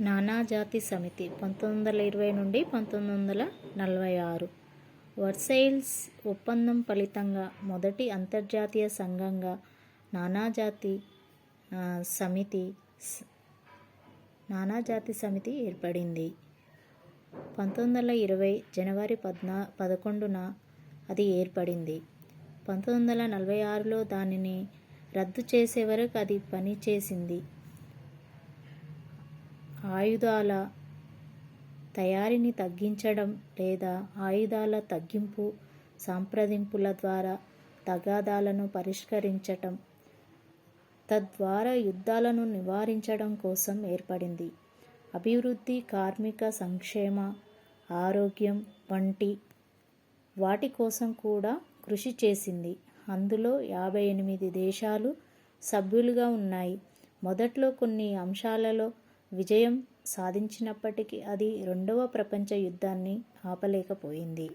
నానాజాతి సమితి పంతొమ్మిది వందల ఇరవై నుండి పంతొమ్మిది వందల నలభై ఆరు. వర్సైల్స్ ఒప్పందం ఫలితంగా మొదటి అంతర్జాతీయ సంఘంగా నానాజాతి సమితి నానాజాతి సమితి ఏర్పడింది. పంతొమ్మిది వందల ఇరవై జనవరి పద్నా పదకొండున అది ఏర్పడింది. పంతొమ్మిది వందల నలభై ఆరులో దానిని రద్దు చేసే వరకు అది పనిచేసింది. ఆయుధాల తయారీని తగ్గించడం లేదా ఆయుధాల తగ్గింపు సంప్రదింపుల ద్వారా తగాదాలను పరిష్కరించటం తద్వారా యుద్ధాలను నివారించడం కోసం ఏర్పడింది. అభివృద్ధి కార్మిక సంక్షేమ ఆరోగ్యం వంటి వాటి కోసం కూడా కృషి చేసింది. అందులో యాభై ఎనిమిది దేశాలు సభ్యులుగా ఉన్నాయి. మొదట్లో కొన్ని అంశాలలో విజయం సాధించినప్పటికీ అది రెండవ ప్రపంచ యుద్ధాన్ని ఆపలేకపోయింది.